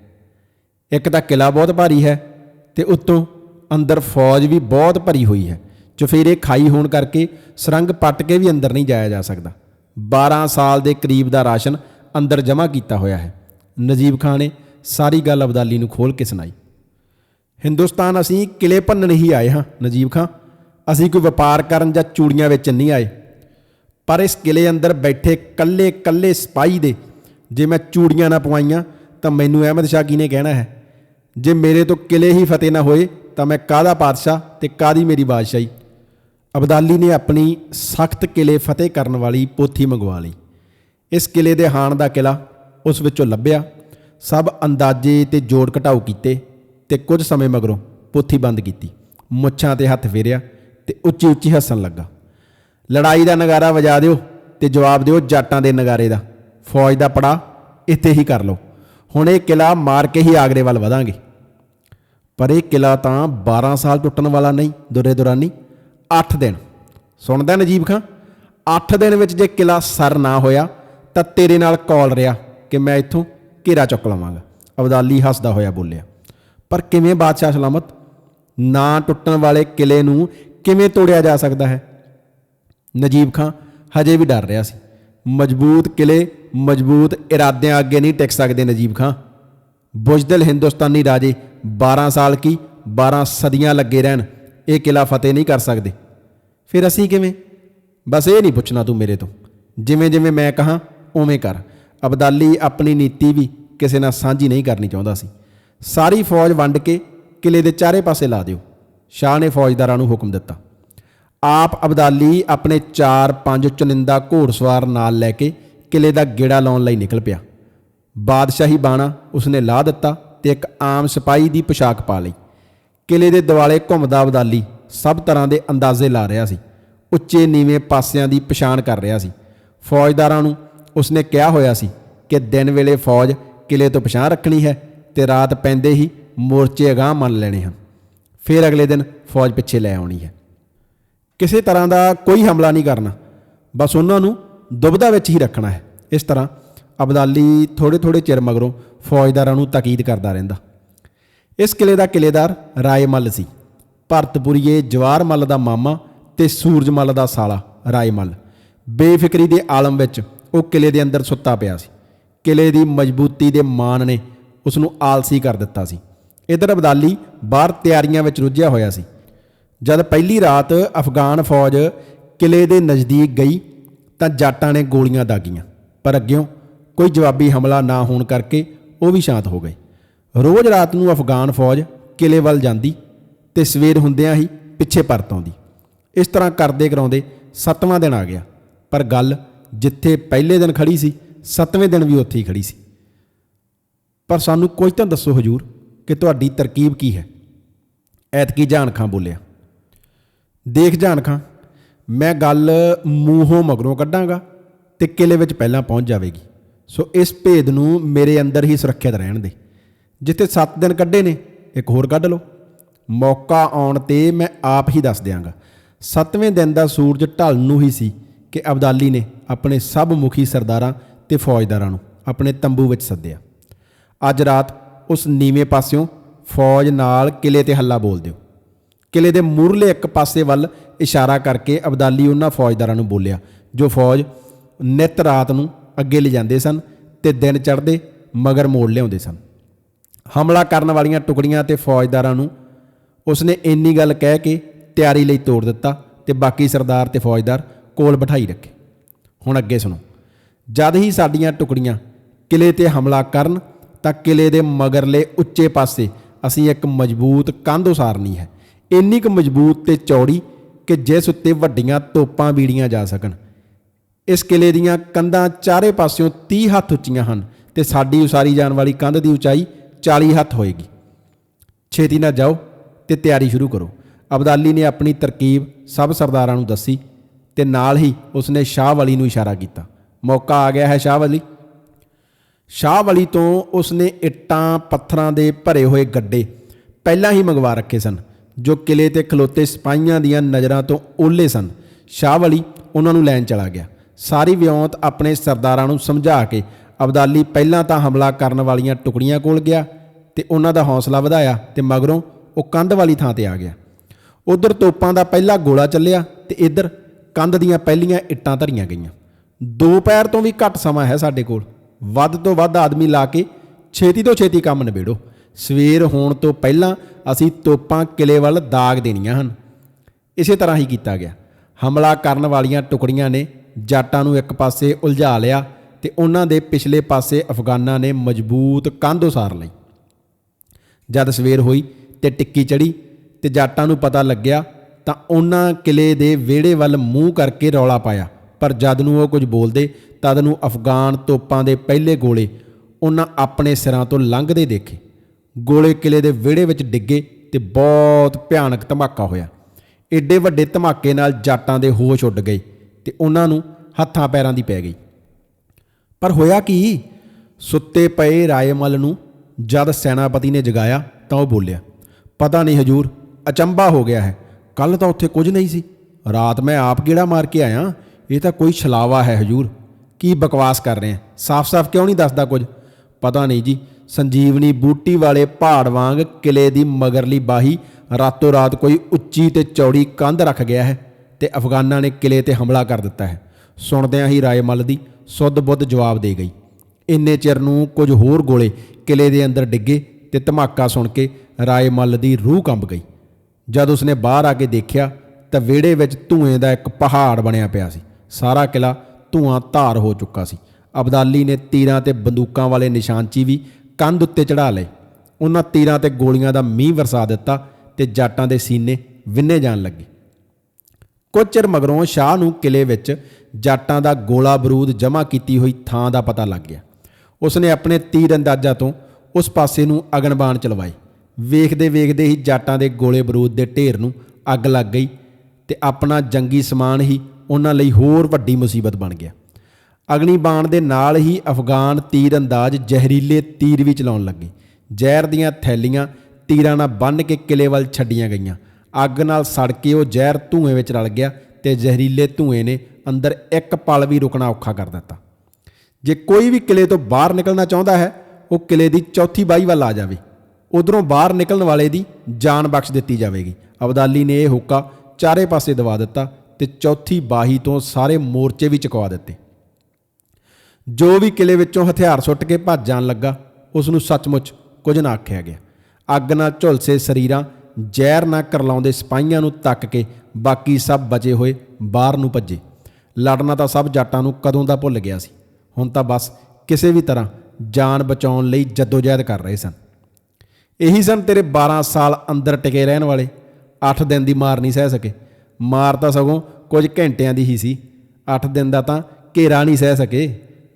Speaker 1: ਇੱਕ ਤਾਂ ਕਿਲਾ ਬਹੁਤ ਭਾਰੀ ਹੈ ਤੇ ਉੱਤੋਂ ਅੰਦਰ ਫੌਜ ਵੀ ਬਹੁਤ ਭਰੀ ਹੋਈ ਹੈ। ਚੁਫੇਰੇ ਖਾਈ ਹੋਣ ਕਰਕੇ ਸਰੰਗ ਪੱਟ ਕੇ ਵੀ ਅੰਦਰ ਨਹੀਂ ਜਾਇਆ ਜਾ ਸਕਦਾ। 12 ਸਾਲ ਦੇ ਕਰੀਬ ਦਾ ਰਾਸ਼ਨ ਅੰਦਰ ਜਮ੍ਹਾਂ ਕੀਤਾ ਹੋਇਆ ਹੈ। ਨਜੀਬ ਖਾਨ ਨੇ ਸਾਰੀ ਗੱਲ ਅਬਦਾਲੀ ਨੂੰ ਖੋਲ ਕੇ ਸੁਣਾਈ। ਹਿੰਦੁਸਤਾਨ ਅਸੀਂ ਕਿਲੇ ਭੰਨਣ ਹੀ ਆਏ ਹਾਂ, ਨਜੀਬ ਖਾਨ। ਅਸੀਂ ਕੋਈ ਵਪਾਰ ਕਰਨ ਜਾਂ ਚੂੜੀਆਂ ਵਿੱਚ ਨਹੀਂ ਆਏ। ਪਰ ਇਸ ਕਿਲੇ ਅੰਦਰ ਬੈਠੇ ਕੱਲੇ ਕੱਲੇ ਸਿਪਾਹੀ ਦੇ ਜੇ ਮੈਂ ਚੂੜੀਆਂ ਨਾ ਪਵਾਈਆਂ, ਤਾਂ ਮੈਨੂੰ ਅਹਿਮਦ ਸ਼ਾਹ ਕੀ ਨੇ ਕਹਿਣਾ ਹੈ ਜੇ ਮੇਰੇ ਤੋਂ ਕਿਲੇ ਹੀ ਫਤਿਹ ਨਾ ਹੋਏ, ਤਾਂ ਮੈਂ ਕਾਹਦਾ ਪਾਤਸ਼ਾਹ ਤੇ ਕਾਦੀ ਮੇਰੀ ਬਾਦਸ਼ਾਹੀ? ਅਬਦਾਲੀ ਨੇ ਆਪਣੀ ਸਖਤ ਕਿਲੇ ਫਤਿਹ ਕਰਨ ਵਾਲੀ ਪੋਥੀ ਮੰਗਵਾ ਲਈ। ਇਸ ਕਿਲੇ ਦੇ ਹਾਣ ਦਾ ਕਿਲਾ ਉਸ ਵਿੱਚੋਂ ਲੱਭਿਆ। ਸਭ ਅੰਦਾਜ਼ੇ ਤੇ ਜੋੜ ਘਟਾਓ ਕੀਤੇ ਤੇ ਕੁਝ ਸਮੇਂ ਮਗਰੋਂ ਪੋਥੀ ਬੰਦ ਕੀਤੀ। ਮੁੱਛਾਂ ਤੇ ਹੱਥ ਫੇਰਿਆ ਤੇ ਉੱਚੀ ਉੱਚੀ ਹੱਸਣ ਲੱਗਾ। ਲੜਾਈ ਦਾ ਨਗਾਰਾ ਵਜਾ ਦਿਓ ਤੇ ਜਵਾਬ ਦਿਓ ਜਾਟਾਂ ਦੇ ਨਗਾਰੇ ਦਾ। ਫੌਜ ਦਾ ਪੜਾ ਇੱਥੇ ਹੀ ਕਰ ਲਓ। ਹੁਣ ਇਹ ਕਿਲਾ ਮਾਰ ਕੇ ਹੀ ਆਗਰੇ ਵੱਲ ਵਧਾਂਗੇ। ਪਰ ਇਹ ਕਿਲਾ ਤਾਂ 12 ਸਾਲ ਟੁੱਟਣ ਵਾਲਾ ਨਹੀਂ, ਦੁਰੇ ਦੁਰਾਨੀ 8 ਦਿਨ। ਸੁਣਦਾ ਨਜੀਬ ਖਾਂ? 8 ਦਿਨ ਵਿੱਚ ਜੇ ਕਿਲਾ ਸਰ ਨਾ ਹੋਇਆ, ਤਾਂ ਤੇਰੇ ਨਾਲ ਕੌਲ ਰਿਹਾ ਕਿ ਮੈਂ ਇੱਥੋਂ ਘੇਰਾ ਚੁੱਕ ਲਵਾਂਗਾ। ਅਬਦਾਲੀ ਹੱਸਦਾ ਹੋਇਆ ਬੋਲਿਆ। ਪਰ ਕਿਵੇਂ ਬਾਦਸ਼ਾਹ ਸਲਾਮਤ? ਨਾ ਟੁੱਟਣ ਵਾਲੇ ਕਿਲੇ ਨੂੰ ਕਿਵੇਂ ਤੋੜਿਆ ਜਾ ਸਕਦਾ ਹੈ? ਨਜੀਬ ਖਾਂ, ਹਜੇ ਵੀ ਡਰ ਰਿਹਾ ਸੀ। ਮਜ਼ਬੂਤ ਕਿਲੇ, ਮਜ਼ਬੂਤ ਇਰਾਦਿਆਂ ਅੱਗੇ ਨਹੀਂ ਟਿਕ ਸਕਦੇ ਨਜੀਬ ਖਾਂ। ਬੁਜ਼ਦਲ ਹਿੰਦੁਸਤਾਨੀ ਰਾਜੇ 12 ਸਾਲ ਕੀ 12 ਸਦੀਆਂ ਲੱਗੇ ਰਹਿਣ, ਇਹ ਕਿਲਾ ਫਤਿਹ ਨਹੀਂ ਕਰ ਸਕਦੇ। ਫਿਰ ਅਸੀਂ ਕਿਵੇਂ? ਬਸ ਇਹ ਨਹੀਂ ਪੁੱਛਣਾ ਤੂੰ ਮੇਰੇ ਤੋਂ। ਜਿਵੇਂ ਜਿਵੇਂ ਮੈਂ ਕਹਾਂ, ਉਵੇਂ ਕਰ। ਅਬਦਾਲੀ ਆਪਣੀ ਨੀਤੀ ਵੀ ਕਿਸੇ ਨਾਲ ਸਾਂਝੀ ਨਹੀਂ ਕਰਨੀ ਚਾਹੁੰਦਾ ਸੀ। ਸਾਰੀ ਫੌਜ ਵੰਡ ਕੇ ਕਿਲੇ ਦੇ ਚਾਰੇ ਪਾਸੇ ਲਾ ਦਿਓ। ਸ਼ਾਹ ਨੇ ਫੌਜਦਾਰਾਂ ਨੂੰ ਹੁਕਮ ਦਿੱਤਾ। ਆਪ ਅਬਦਾਲੀ ਆਪਣੇ 4-5 ਚੁਨਿੰਦਾ ਘੋੜਸਵਾਰ ਨਾਲ ਲੈ ਕੇ ਕਿਲੇ ਦਾ ਗੇੜਾ ਲਾਉਣ ਲਈ ਨਿਕਲ ਪਿਆ। ਬਾਦਸ਼ਾਹੀ ਬਾਣਾ ਉਸਨੇ ਲਾ ਦਿੱਤਾ। ਤੇ ਇੱਕ ਆਮ ਸਿਪਾਹੀ ਦੀ ਪੋਸ਼ਾਕ ਪਾ ਲਈ। ਕਿਲੇ ਦੇ ਦਿਵਾਲੇ ਘੁੰਮਦਾ ਅਬਦਾਲੀ ਸਭ ਤਰ੍ਹਾਂ ਦੇ ਅੰਦਾਜ਼ੇ ਲਾ ਰਿਹਾ ਸੀ। ਉੱਚੇ ਨੀਵੇਂ ਪਾਸਿਆਂ ਦੀ ਪਛਾਣ ਕਰ ਰਿਹਾ ਸੀ। ਫੌਜਦਾਰਾਂ ਨੂੰ ਉਸਨੇ ਕਿਹਾ ਹੋਇਆ ਸੀ ਕਿ ਦਿਨ ਵੇਲੇ ਫੌਜ ਕਿਲੇ ਤੋਂ ਪਛਾਣ ਰੱਖਣੀ ਹੈ ਤੇ ਰਾਤ ਪੈਂਦੇ ਹੀ ਮੋਰਚੇ ਅਗਾਹ ਮੰਨ ਲੈਣੇ ਹਨ। ਫਿਰ ਅਗਲੇ ਦਿਨ ਫੌਜ ਪਿੱਛੇ ਲੈ ਆਉਣੀ ਹੈ। ਕਿਸੇ ਤਰ੍ਹਾਂ ਦਾ ਕੋਈ ਹਮਲਾ ਨਹੀਂ ਕਰਨਾ। ਬਸ ਉਹਨਾਂ ਨੂੰ ਦੁਬਦਾ ਵਿੱਚ ਹੀ ਰੱਖਣਾ ਹੈ। ਇਸ ਤਰ੍ਹਾਂ ਅਬਦਾਲੀ ਥੋੜੇ ਥੋੜੇ ਚਿਰ ਮਗਰੋਂ ਫੌਜਦਾਰਾਂ ਨੂੰ ਤਾਕੀਦ ਕਰਦਾ ਰਹਿੰਦਾ। ਇਸ ਕਿਲੇ ਦਾ ਕਿਲੇਦਾਰ ਰਾਏ ਮੱਲ ਸੀ। ਭਰਤਪੁਰੀਏ ਜਵਾਰ ਮੱਲ ਦਾ ਮਾਮਾ ਤੇ ਸੂਰਜ ਮੱਲ ਦਾ ਸਾਲਾ ਰਾਏ ਮੱਲ। ਬੇਫਿਕਰੀ ਦੇ ਆਲਮ ਵਿੱਚ ਉਹ ਕਿਲੇ ਦੇ ਅੰਦਰ ਸੁੱਤਾ ਪਿਆ ਸੀ। ਕਿਲੇ ਦੀ ਮਜ਼ਬੂਤੀ ਦੇ ਮਾਣ ਨੇ ਉਸ ਨੂੰ ਆਲਸੀ ਕਰ ਦਿੱਤਾ ਸੀ। ਇਧਰ ਅਬਦਾਲੀ ਬਾਹਰ ਤਿਆਰੀਆਂ ਵਿੱਚ ਰੁੱਝਿਆ ਹੋਇਆ ਸੀ। ਜਦ ਪਹਿਲੀ ਰਾਤ ਅਫਗਾਨ ਫੌਜ ਕਿਲੇ ਦੇ ਨਜ਼ਦੀਕ ਗਈ ਤਾਂ ਜਾਟਾਂ ਨੇ ਗੋਲੀਆਂ ਦਾਗੀਆਂ। ਪਰ ਅੱਗਿਓਂ ਕੋਈ ਜਵਾਬੀ ਹਮਲਾ ਨਾ ਹੋਣ ਕਰਕੇ ਉਹ ਵੀ ਸ਼ਾਂਤ ਹੋ ਗਏ। ਰੋਜ਼ ਰਾਤ ਨੂੰ ਅਫਗਾਨ ਫੌਜ ਕਿਲੇ ਵੱਲ ਜਾਂਦੀ ਤੇ ਸਵੇਰ ਹੁੰਦਿਆਂ ਹੀ ਪਿੱਛੇ ਪਰਤ ਆਉਂਦੀ। ਇਸ ਤਰ੍ਹਾਂ ਕਰਦੇ ਕਰਾਉਂਦੇ ਸੱਤਵਾਂ ਦਿਨ ਆ ਗਿਆ, ਪਰ ਗੱਲ ਜਿੱਥੇ ਪਹਿਲੇ ਦਿਨ ਖੜੀ ਸੀ, ਸੱਤਵੇਂ ਦਿਨ ਵੀ ਉੱਥੇ ਹੀ ਖੜੀ ਸੀ। ਪਰ ਸਾਨੂੰ ਕੁਝ ਤਾਂ ਦੱਸੋ ਹਜੂਰ ਕਿ ਤੁਹਾਡੀ ਤਰਕੀਬ ਕੀ ਹੈ? ਐਤਕੀ ਜਾਨ ਖਾਂ ਬੋਲਿਆ। ਦੇਖ ਜਾਨ ਖਾਂ, ਮੈਂ ਗੱਲ ਮੂੰਹੋਂ ਮਗਰੋਂ ਕੱਢਾਂਗਾ ਤੇ ਕਿਲੇ ਵਿੱਚ ਪਹਿਲਾਂ ਪਹੁੰਚ ਜਾਵੇਗੀ। ਸੋ ਇਸ ਭੇਦ ਨੂੰ ਮੇਰੇ ਅੰਦਰ ਹੀ ਸੁਰੱਖਿਅਤ ਰਹਿਣ ਦੇ। ਜਿੱਥੇ 7 ਦਿਨ ਕੱਢੇ ਨੇ, ਇੱਕ ਹੋਰ ਕੱਢ ਲਓ। ਮੌਕਾ ਆਉਣ ਤੇ ਮੈਂ ਆਪ ਹੀ ਦੱਸ ਦਿਆਂਗਾ। 7ਵੇਂ ਦਿਨ ਦਾ ਸੂਰਜ ਢਲਣ ਨੂੰ ਹੀ ਸੀ ਕਿ ਅਬਦਾਲੀ ਨੇ ਆਪਣੇ ਸਭ ਮੁਖੀ ਸਰਦਾਰਾਂ ਤੇ ਫੌਜਦਾਰਾਂ ਨੂੰ ਆਪਣੇ ਤੰਬੂ ਵਿੱਚ ਸੱਦਿਆ। ਅੱਜ ਰਾਤ ਉਸ ਨੀਵੇਂ ਪਾਸਿਓਂ ਫੌਜ ਨਾਲ ਕਿਲੇ ਤੇ ਹੱਲਾ ਬੋਲ ਦਿਓ। ਕਿਲੇ ਦੇ ਮੂਰਲੇ ਇੱਕ ਪਾਸੇ ਵੱਲ ਇਸ਼ਾਰਾ ਕਰਕੇ ਅਬਦਾਲੀ ਉਹਨਾਂ ਫੌਜਦਾਰਾਂ ਨੂੰ ਬੋਲਿਆ, ਜੋ ਫੌਜ ਨਿਤ ਰਾਤ ਨੂੰ ਅੱਗੇ ਲਿਜਾਂਦੇ ਸਨ ਤੇ ਦਿਨ ਚੜ੍ਹਦੇ ਮਗਰ ਮੋੜ ਲਿਆਉਂਦੇ ਸਨ। ਹਮਲਾ ਕਰਨ ਵਾਲੀਆਂ ਟੁਕੜੀਆਂ ਤੇ ਫੌਜਦਾਰਾਂ ਨੂੰ ਉਸਨੇ ਇੰਨੀ ਗੱਲ ਕਹਿ ਕੇ ਤਿਆਰੀ ਲਈ ਤੋੜ ਦਿੱਤਾ ਤੇ ਬਾਕੀ ਸਰਦਾਰ ਤੇ ਫੌਜਦਾਰ ਕੋਲ ਬਿਠਾਈ ਰੱਖੇ। ਹੁਣ ਅੱਗੇ ਸੁਣੋ। ਜਦ ਹੀ ਸਾਡੀਆਂ ਟੁਕੜੀਆਂ ਕਿਲੇ ਤੇ ਹਮਲਾ ਕਰਨ ਤਾਂ ਕਿਲੇ ਦੇ ਮਗਰਲੇ ਉੱਚੇ ਪਾਸੇ ਅਸੀਂ ਇੱਕ ਮਜ਼ਬੂਤ ਕੰਧ ਉਸਾਰਨੀ ਹੈ। ਇੰਨੀ ਕੁ ਮਜ਼ਬੂਤ ਤੇ ਚੌੜੀ ਕਿ ਜਿਸ ਉੱਤੇ ਵੱਡੀਆਂ ਤੋਪਾਂ ਬੀੜੀਆਂ ਜਾ ਸਕਣ। ਇਸ ਕਿਲੇ ਦੀਆਂ ਕੰਧਾਂ ਚਾਰੇ ਪਾਸਿਓਂ 30 ਹੱਥ ਉੱਚੀਆਂ ਹਨ ਤੇ ਸਾਡੀ ਉਸਾਰੀ ਜਾਣ ਵਾਲੀ ਕੰਧ ਦੀ ਉਚਾਈ 40 ਹੱਥ ਹੋਏਗੀ। ਛੇਤੀ ਨਾਲ ਜਾਓ ਤੇ ਤਿਆਰੀ ਸ਼ੁਰੂ ਕਰੋ। ਅਬਦਾਲੀ ਨੇ ਆਪਣੀ ਤਰਕੀਬ ਸਭ ਸਰਦਾਰਾਂ ਨੂੰ ਦੱਸੀ ਤੇ ਨਾਲ ਹੀ ਉਸਨੇ ਸ਼ਾਹ ਵਲੀ ਨੂੰ ਇਸ਼ਾਰਾ ਕੀਤਾ। ਮੌਕਾ ਆ ਗਿਆ ਹੈ ਸ਼ਾਹ ਵਲੀ। ਸ਼ਾਹ ਵਲੀ ਤੋਂ ਉਸਨੇ ਇੱਟਾਂ, ਪੱਥਰਾਂ ਦੇ ਭਰੇ ਹੋਏ ਗੱਡੇ ਪਹਿਲਾਂ ਹੀ ਮੰਗਵਾ ਰੱਖੇ ਸਨ, ਜੋ ਕਿਲੇ ਤੇ ਖਲੋਤੇ ਸਿਪਾਹੀਆਂ ਦੀਆਂ ਨਜ਼ਰਾਂ ਤੋਂ ਓਲੇ ਸਨ। ਸ਼ਾਹ ਵਲੀ ਉਹਨਾਂ ਨੂੰ ਲੈਣ ਚਲਾ ਗਿਆ। ਸਾਰੀ ਵਿਉਂਤ ਆਪਣੇ ਸਰਦਾਰਾਂ ਨੂੰ ਸਮਝਾ ਕੇ ਅਬਦਾਲੀ ਪਹਿਲਾਂ ਤਾਂ ਹਮਲਾ ਕਰਨ ਵਾਲੀਆਂ ਟੁਕੜੀਆਂ ਕੋਲ ਗਿਆ ਤੇ ਉਹਨਾਂ ਦਾ ਹੌਸਲਾ ਵਧਾਇਆ ਤੇ ਮਗਰੋਂ ਉਹ ਕੰਧ ਵਾਲੀ ਥਾਂ ਤੇ ਆ ਗਿਆ। ਉਧਰ ਤੋਪਾਂ ਦਾ ਪਹਿਲਾ ਗੋਲਾ ਚੱਲਿਆ ਤੇ ਇੱਧਰ ਕੰਧ ਦੀਆਂ ਪਹਿਲੀਆਂ ਇੱਟਾਂ ਧਰੀਆਂ ਗਈਆਂ। ਦੋ ਪੈਰ ਤੋਂ ਵੀ ਘੱਟ ਸਮਾਂ ਹੈ ਸਾਡੇ ਕੋਲ। ਵੱਧ ਤੋਂ ਵੱਧ ਆਦਮੀ ਲਾ ਕੇ ਛੇਤੀ ਤੋਂ ਛੇਤੀ ਕੰਮ ਨਿਬੇੜੋ। ਸਵੇਰ ਹੋਣ ਤੋਂ ਪਹਿਲਾਂ ਅਸੀਂ ਤੋਪਾਂ ਕਿਲੇ ਵੱਲ ਦਾਗ ਦੇਣੀਆਂ ਹਨ। ਇਸੇ ਤਰ੍ਹਾਂ ਹੀ ਕੀਤਾ ਗਿਆ। ਹਮਲਾ ਕਰਨ ਵਾਲੀਆਂ ਟੁਕੜੀਆਂ ਨੇ ਜਾਟਾਂ ਨੂੰ ਇੱਕ ਪਾਸੇ ਉਲਝਾ ਲਿਆ ਤੇ ਉਹਨਾਂ ਦੇ ਪਿਛਲੇ ਪਾਸੇ ਅਫਗਾਨਾਂ ਨੇ ਮਜ਼ਬੂਤ ਕੰਧ ਉਸਾਰ ਲਈ। ਜਦ ਸਵੇਰ ਹੋਈ ਤੇ ਟਿੱਕੀ ਚੜੀ ਤੇ ਜਾਟਾਂ ਨੂੰ ਪਤਾ ਲੱਗਿਆ ਤਾਂ ਉਹਨਾਂ ਕਿਲੇ ਦੇ ਵਿਹੜੇ ਵੱਲ ਮੂੰਹ ਕਰਕੇ ਰੌਲਾ ਪਾਇਆ। ਪਰ ਜਦ ਨੂੰ ਉਹ ਕੁਝ ਬੋਲਦੇ, ਤਦ ਨੂੰ ਅਫਗਾਨ ਤੋਪਾਂ ਦੇ ਪਹਿਲੇ ਗੋਲੇ ਉਹਨਾਂ ਆਪਣੇ ਸਿਰਾਂ ਤੋਂ ਲੰਘਦੇ ਦੇਖੇ। ਗੋਲੇ ਕਿਲੇ ਦੇ ਵਿਹੜੇ ਵਿੱਚ ਡਿੱਗੇ ਤੇ ਬਹੁਤ ਭਿਆਨਕ ਧਮਾਕਾ ਹੋਇਆ। ਏਡੇ ਵੱਡੇ ਧਮਾਕੇ ਨਾਲ ਜਾਟਾਂ ਦੇ ਹੋਸ਼ ਉੱਡ ਗਏ। ਤੇ ਉਹਨਾਂ ਨੂੰ ਹੱਥਾਂ ਪੈਰਾਂ ਦੀ ਪੈ ਗਈ। ਪਰ ਹੋਇਆ ਕੀ? ਸੁੱਤੇ ਪਏ ਰਾਏਮਲ ਨੂੰ ਜਦ ਸੈਨਾਪਤੀ ਨੇ ਜਗਾਇਆ ਤਾਂ ਉਹ ਬੋਲਿਆ, ਪਤਾ ਨਹੀਂ ਹਜੂਰ, ਅਚੰਭਾ ਹੋ ਗਿਆ ਹੈ। ਕੱਲ ਤਾਂ ਉੱਥੇ ਕੁਝ ਨਹੀਂ ਸੀ। ਰਾਤ ਮੈਂ ਆਪ ਗੇੜਾ ਮਾਰ ਕੇ ਆਇਆ, ਇਹ ਤਾਂ ਕੋਈ ਛਲਾਵਾ ਹੈ ਹਜੂਰ। ਕੀ ਬਕਵਾਸ ਕਰ ਰਹੇ ਆ ਸਾਫ਼-ਸਾਫ਼ ਕਿਉਂ ਨਹੀਂ ਦੱਸਦਾ ਕੁਝ? ਪਤਾ ਨਹੀਂ ਜੀ, ਸੰਜੀਵਨੀ ਬੂਟੀ ਵਾਲੇ ਪਹਾੜ ਵਾਂਗ ਕਿਲੇ ਦੀ ਮਗਰਲੀ ਬਾਹੀ ਰਾਤੋਂ ਰਾਤ ਕੋਈ ਉੱਚੀ ਤੇ ਚੌੜੀ ਕੰਧ ਰੱਖ ਗਿਆ ਹੈ। ਤੇ ਅਫਗਾਨਾਂ ਨੇ ਕਿਲੇ ਤੇ ਹਮਲਾ ਕਰ ਦਿੱਤਾ ਹੈ। ਸੁਣਦਿਆਂ ਹੀ ਰਾਏ ਮੱਲ ਦੀ ਸੁੱਧ ਬੁੱਧ ਜਵਾਬ ਦੇ ਗਈ। ਇੰਨੇ ਚਿਰ ਨੂੰ ਕੁਝ ਹੋਰ ਗੋਲੇ ਕਿਲੇ ਦੇ ਅੰਦਰ ਡਿੱਗੇ ਤੇ ਧਮਾਕਾ ਸੁਣ ਕੇ ਰਾਏ ਮੱਲ ਦੀ ਰੂਹ ਕੰਬ ਗਈ। ਜਦ ਉਸਨੇ ਬਾਹਰ ਆ ਕੇ ਦੇਖਿਆ ਤਾਂ ਵਿਹੜੇ ਵਿੱਚ ਧੂਏ ਦਾ ਇੱਕ ਪਹਾੜ ਬਣਿਆ ਪਿਆ ਸੀ। ਸਾਰਾ ਕਿਲਾ ਧੂਆਂ ਧਾਰ ਹੋ ਚੁੱਕਾ ਸੀ। ਅਬਦਾਲੀ ਨੇ ਤੀਰਾਂ ਤੇ ਬੰਦੂਕਾਂ ਵਾਲੇ ਨਿਸ਼ਾਨਚੀ ਵੀ ਕੰਧ ਉੱਤੇ ਚੜਾ ਲਏ। ਉਹਨਾਂ ਤੀਰਾਂ ਤੇ ਗੋਲੀਆਂ ਦਾ ਮੀਂਹ ਵਰਸਾ ਦਿੱਤਾ ਤੇ ਜਾਟਾਂ ਦੇ ਸੀਨੇ ਵਿੰਨੇ ਜਾਣ ਲੱਗੇ। ਕੁਝ ਚਿਰ ਮਗਰੋਂ ਸ਼ਾਹ ਨੂੰ ਕਿਲੇ ਵਿੱਚ ਜਾਟਾਂ ਦਾ ਗੋਲਾ ਬਰੂਦ ਜਮ੍ਹਾਂ ਕੀਤੀ ਹੋਈ ਥਾਂ ਦਾ ਪਤਾ ਲੱਗ ਗਿਆ। ਉਸਨੇ ਆਪਣੇ ਤੀਰ ਅੰਦਾਜ਼ਾ ਤੋਂ ਉਸ ਪਾਸੇ ਨੂੰ ਅਗਨਬਾਣ ਚਲਵਾਏ ਵੇਖਦੇ ਵੇਖਦੇ ਹੀ ਜਾਟਾਂ ਦੇ ਗੋਲੇ ਬਰੂਦ ਦੇ ਢੇਰ ਨੂੰ ਅੱਗ ਲੱਗ ਗਈ ਤੇ ਆਪਣਾ ਜੰਗੀ ਸਮਾਨ ਹੀ ਉਹਨਾਂ ਲਈ ਹੋਰ ਵੱਡੀ ਮੁਸੀਬਤ ਬਣ ਗਿਆ। ਅਗਨੀ ਬਾਣ ਦੇ ਨਾਲ ਹੀ ਅਫਗਾਨ ਤੀਰ ਅੰਦਾਜ਼ ਜ਼ਹਿਰੀਲੇ ਤੀਰ ਵੀ ਚਲਾਉਣ ਲੱਗੇ। ਜ਼ਹਿਰ ਦੀਆਂ ਥੈਲੀਆਂ ਤੀਰਾਂ ਨਾਲ ਬੰਨ੍ਹ ਕੇ ਕਿਲੇ ਵੱਲ ਛੱਡੀਆਂ ਗਈਆਂ। ਅੱਗ ਨਾਲ ਸੜ ਕੇ ਉਹ ਜ਼ਹਿਰ ਧੂਏ ਵਿੱਚ ਰਲ ਗਿਆ ਤੇ ਜ਼ਹਿਰੀਲੇ ਧੂਏ ਨੇ ਅੰਦਰ ਇੱਕ ਪਲ ਵੀ ਰੁਕਣਾ ਔਖਾ ਕਰ ਦਿੱਤਾ। ਜੇ ਕੋਈ ਵੀ ਕਿਲੇ ਤੋਂ ਬਾਹਰ ਨਿਕਲਣਾ ਚਾਹੁੰਦਾ ਹੈ, ਉਹ ਕਿਲੇ ਦੀ ਚੌਥੀ ਬਾਈ ਵੱਲ ਆ ਜਾਵੇ। ਉਧਰੋਂ ਬਾਹਰ ਨਿਕਲਣ ਵਾਲੇ ਦੀ ਜਾਨ ਬਖਸ਼ ਦਿੱਤੀ ਜਾਵੇਗੀ। ਅਬਦਾਲੀ ਨੇ ਇਹ ਹੁੱਕਾ ਚਾਰੇ ਪਾਸੇ ਦਵਾ ਦਿੱਤਾ ਤੇ ਚੌਥੀ ਬਾਹੀ ਤੋਂ ਸਾਰੇ ਮੋਰਚੇ ਵੀ ਚੁਕਵਾ ਦਿੱਤੇ। ਜੋ ਵੀ ਕਿਲੇ ਵਿੱਚੋਂ ਹਥਿਆਰ ਸੁੱਟ ਕੇ ਭੱਜ ਜਾਣ ਲੱਗਾ, ਉਸ ਨੂੰ ਸੱਚਮੁੱਚ ਕੁਝ ਨਾ ਆਖਿਆ ਗਿਆ। ਅੱਗ ਨਾਲ ਝੁਲਸੇ ਸਰੀਰਾਂ ਜ਼ਹਿਰ ਨਾ ਕਰਲਾਉਂਦੇ ਸਿਪਾਹੀਆਂ ਨੂੰ ਤੱਕ ਕੇ ਬਾਕੀ ਸਭ ਬਚੇ ਹੋਏ ਬਾਹਰ ਨੂੰ ਭੱਜੇ। ਲੜਨਾ ਤਾਂ ਸਭ ਜਾਟਾਂ ਨੂੰ ਕਦੋਂ ਦਾ ਭੁੱਲ ਗਿਆ ਸੀ। ਹੁਣ ਤਾਂ ਬਸ ਕਿਸੇ ਵੀ ਤਰ੍ਹਾਂ ਜਾਨ ਬਚਾਉਣ ਲਈ ਜਦੋਜਹਿਦ ਕਰ ਰਹੇ ਸਨ। ਇਹੀ ਸਨ ਤੇਰੇ 12 ਸਾਲ ਅੰਦਰ ਟਿਕੇ ਰਹਿਣ ਵਾਲੇ। 8 ਦਿਨ ਦੀ ਮਾਰ ਨਹੀਂ ਸਹਿ ਸਕੇ। ਮਾਰ ਤਾਂ ਸਗੋਂ ਕੁਝ ਘੰਟਿਆਂ ਦੀ ਹੀ ਸੀ। 8 ਦਿਨ ਦਾ ਤਾਂ ਘੇਰਾ ਨਹੀਂ ਸਹਿ ਸਕੇ।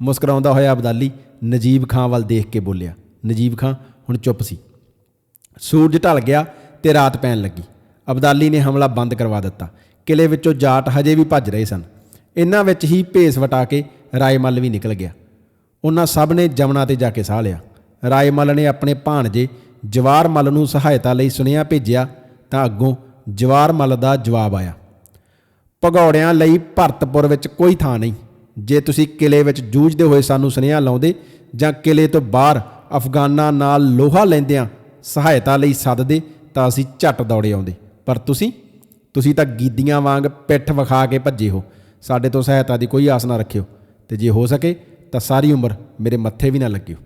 Speaker 1: ਮੁਸਕਰਾਉਂਦਾ ਹੋਇਆ ਅਬਦਾਲੀ ਨਜੀਬ ਖਾਂ ਵੱਲ ਦੇਖ ਕੇ ਬੋਲਿਆ, ਨਜੀਬ ਖਾਂ, ਹੁਣ ਚੁੱਪ ਸੀ। ਸੂਰਜ ਢਲ ਗਿਆ ਤੇ ਰਾਤ ਪੈਣ ਲੱਗੀ। ਅਬਦਾਲੀ ਨੇ ਹਮਲਾ ਬੰਦ ਕਰਵਾ ਦਿੱਤਾ। ਕਿਲੇ ਵਿੱਚੋਂ ਜਾਟ ਹਜੇ ਵੀ ਭੱਜ ਰਹੇ ਸਨ। ਇਹਨਾਂ ਵਿੱਚ ਹੀ ਭੇਸ ਵਟਾ ਕੇ ਰਾਏਮੱਲ ਵੀ ਨਿਕਲ ਗਿਆ। ਉਹਨਾਂ ਸਭ ਨੇ ਜਮਨਾ ਤੇ ਜਾ ਕੇ ਸਾਹ ਲਿਆ। ਰਾਏਮੱਲ ਨੇ ਆਪਣੇ ਭਾਣਜੇ ਜਵਾਰ ਮੱਲ ਨੂੰ ਸਹਾਇਤਾ ਲਈ ਸੁਨੇਹਾ ਭੇਜਿਆ ਤਾਂ ਅੱਗੋਂ ਜਵਾਰ ਮੱਲ ਦਾ ਜਵਾਬ ਆਇਆ। ਭਗੌੜਿਆਂ ਲਈ ਭਰਤਪੁਰ ਵਿੱਚ ਕੋਈ ਥਾਂ ਨਹੀਂ। ਜੇ ਤੁਸੀਂ ਕਿਲੇ ਵਿੱਚ ਜੂਝਦੇ ਹੋਏ ਸਾਨੂੰ ਸੁਨੇਹਾ ਲਾਉਂਦੇ ਜਾਂ ਕਿਲੇ ਤੋਂ ਬਾਹਰ ਅਫਗਾਨਾਂ ਨਾਲ ਲੋਹਾ ਲੈਂਦਿਆਂ ਸਹਾਇਤਾ ਲਈ ਸੱਦਦੇ ਤਾਂ ਅਸੀਂ ਝੱਟ ਦੌੜੇ ਆਉਂਦੇ। ਪਰ ਤੁਸੀਂ? ਤੁਸੀਂ ਤਾਂ ਗੀਦੀਆਂ ਵਾਂਗ ਪਿੱਠ ਵਿਖਾ ਕੇ ਭੱਜੇ ਹੋ। ਸਾਡੇ ਤੋਂ ਸਹਾਇਤਾ ਦੀ ਕੋਈ ਆਸ ਨਾ ਰੱਖਿਓ। ਤੇ ਜੇ ਹੋ ਸਕੇ ਤਾਂ ਸਾਰੀ ਉਮਰ ਮੇਰੇ ਮੱਥੇ ਵੀ ਨਾ ਲੱਗਿਓ।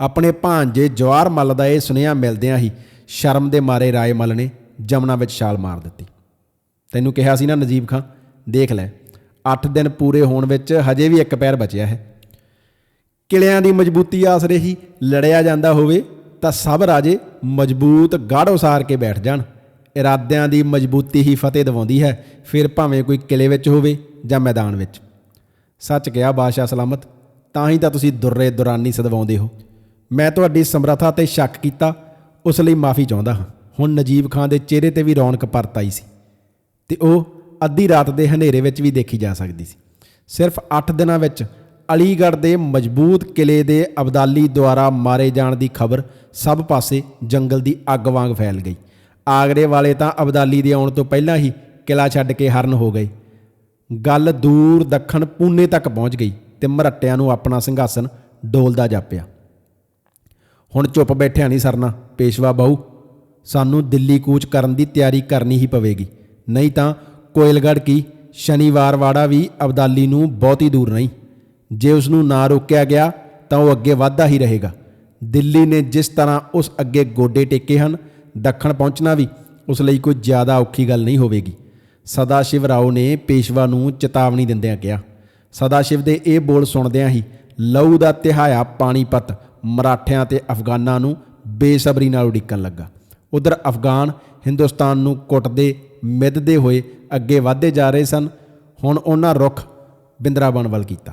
Speaker 1: ਆਪਣੇ ਭਾਂਜੇ ਜਵਾਰ ਮੱਲ ਦਾ ਇਹ ਸੁਨੇਹਾ ਮਿਲਦਿਆਂ ਹੀ ਸ਼ਰਮ ਦੇ ਮਾਰੇ ਰਾਏ ਮੱਲ ਨੇ ਜਮਨਾ ਵਿੱਚ ਛਾਲ ਮਾਰ ਦਿੱਤੀ। ਤੈਨੂੰ ਕਿਹਾ ਸੀ ਨਾ, ਨਜੀਬ ਖਾਂ, ਦੇਖ ਲੈ 8 ਦਿਨ ਪੂਰੇ ਹੋਣ ਵਿੱਚ ਹਜੇ ਵੀ ਇੱਕ ਪੈਰ ਬਚਿਆ ਹੈ। ਕਿਲਿਆਂ ਦੀ ਮਜ਼ਬੂਤੀ ਆਸਰੇ ਹੀ ਲੜਿਆ ਜਾਂਦਾ ਹੋਵੇ ਤਾਂ ਸਭ ਰਾਜੇ ਮਜ਼ਬੂਤ ਗੜ੍ਹ ਉਸਾਰ ਕੇ ਬੈਠ ਜਾਣ। ਇਰਾਦਿਆਂ ਦੀ ਮਜ਼ਬੂਤੀ ਹੀ ਫਤਿਹ ਦਿਵਾਉਂਦੀ ਹੈ। ਫਿਰ ਭਾਵੇਂ ਕੋਈ ਕਿਲੇ ਵਿੱਚ ਹੋਵੇ ਜਾਂ ਮੈਦਾਨ ਵਿੱਚ। ਸੱਚ ਕਿਹਾ, ਬਾਦਸ਼ਾਹ ਸਲਾਮਤ, ਤਾਂ ਹੀ ਤਾਂ ਤੁਸੀਂ ਦੁਰਰੇ ਦੁਰਾਨੀ ਸਦਵਾਉਂਦੇ ਹੋ। ਮੈਂ ਤੁਹਾਡੀ ਸਮਰੱਥਾ ਤੇ ਸ਼ੱਕ ਕੀਤਾ, ਉਸ ਲਈ ਮਾਫੀ ਚਾਹੁੰਦਾ ਹਾਂ। ਹੁਣ ਨਜੀਬ ਖਾਨ ਦੇ ਚਿਹਰੇ ਤੇ ਵੀ ਰੌਣਕ ਪਰਤ ਆਈ ਸੀ। ਤੇ ਉਹ ਅੱਧੀ ਰਾਤ ਦੇ ਹਨੇਰੇ ਵਿੱਚ ਵੀ ਦੇਖੀ ਜਾ ਸਕਦੀ ਸੀ। ਸਿਰਫ 8 ਦਿਨਾਂ ਵਿੱਚ ਅਲੀਗੜ੍ਹ ਦੇ ਮਜ਼ਬੂਤ ਕਿਲੇ ਦੇ ਅਬਦਾਲੀ ਦੁਆਰਾ ਮਾਰੇ ਜਾਣ ਦੀ ਖਬਰ ਸਭ ਪਾਸੇ ਜੰਗਲ ਦੀ ਅੱਗ ਵਾਂਗ ਫੈਲ ਗਈ। ਆਗਰੇ ਵਾਲੇ ਤਾਂ ਅਬਦਾਲੀ ਦੇ ਆਉਣ ਤੋਂ ਪਹਿਲਾਂ ਹੀ ਕਿਲਾ ਛੱਡ ਕੇ ਹਰਨ ਹੋ ਗਏ। ਗੱਲ ਦੂਰ ਦੱਖਣ ਪੂਨੇ ਤੱਕ ਪਹੁੰਚ ਗਈ ਤੇ ਮਰੱਟਿਆਂ ਨੂੰ ਆਪਣਾ ਸਿੰਘਾਸਨ ਡੋਲਦਾ ਜਾਪਿਆ। ਹੁਣ ਚੁੱਪ ਬੈਠਿਆ ਨਹੀਂ ਸਰਨਾ, ਪੇਸ਼ਵਾ ਬਾਹੂ, ਸਾਨੂੰ ਦਿੱਲੀ ਕੂਚ ਕਰਨ ਦੀ ਤਿਆਰੀ ਕਰਨੀ ਹੀ ਪਵੇਗੀ। ਨਹੀਂ ਤਾਂ ਕੋਇਲਗੜ੍ਹ ਕੀ ਸ਼ਨੀਵਾਰ ਵਾੜਾ ਵੀ ਅਬਦਾਲੀ ਨੂੰ ਬਹੁਤੀ ਦੂਰ ਨਹੀਂ। ਜੇ ਉਸ ਨੂੰ ਨਾ ਰੋਕਿਆ ਗਿਆ, ਤਾਂ ਉਹ ਅੱਗੇ ਵਧਦਾ ਹੀ ਰਹੇਗਾ। ਦਿੱਲੀ ਨੇ ਜਿਸ ਤਰ੍ਹਾਂ ਉਸ ਅੱਗੇ ਗੋਡੇ ਟੇਕੇ ਹਨ, ਦੱਖਣ ਪਹੁੰਚਣਾ ਵੀ ਉਸ ਲਈ ਕੋਈ ਜ਼ਿਆਦਾ ਔਖੀ ਗੱਲ ਨਹੀਂ ਹੋਵੇਗੀ। ਸਦਾ ਸ਼ਿਵ ਰਾਓ ਨੇ ਪੇਸ਼ਵਾ ਨੂੰ ਚੇਤਾਵਨੀ ਦਿੰਦਿਆਂ ਕਿਹਾ। ਸਦਾ ਸ਼ਿਵ ਦੇ ਇਹ ਬੋਲ ਸੁਣਦਿਆਂ ਹੀ ਲਹੂ ਦਾ ਤਿਹਾਇਆ ਪਾਣੀਪਤ ਮਰਾਠਿਆਂ ਤੇ ਅਫਗਾਨਾਂ ਨੂੰ ਬੇਸਬਰੀ ਨਾਲ ਉਡੀਕਣ ਲੱਗਾ। ਉਧਰ ਅਫਗਾਨ ਹਿੰਦੁਸਤਾਨ ਨੂੰ ਕੁੱਟਦੇ, ਮਿੱਧਦੇ ਹੋਏ ਅੱਗੇ ਵਧਦੇ ਜਾ ਰਹੇ ਸਨ। ਹੁਣ ਉਹਨਾਂ ਰੁੱਖ ਬਿੰਦਰਾਬਨ ਵੱਲ ਕੀਤਾ।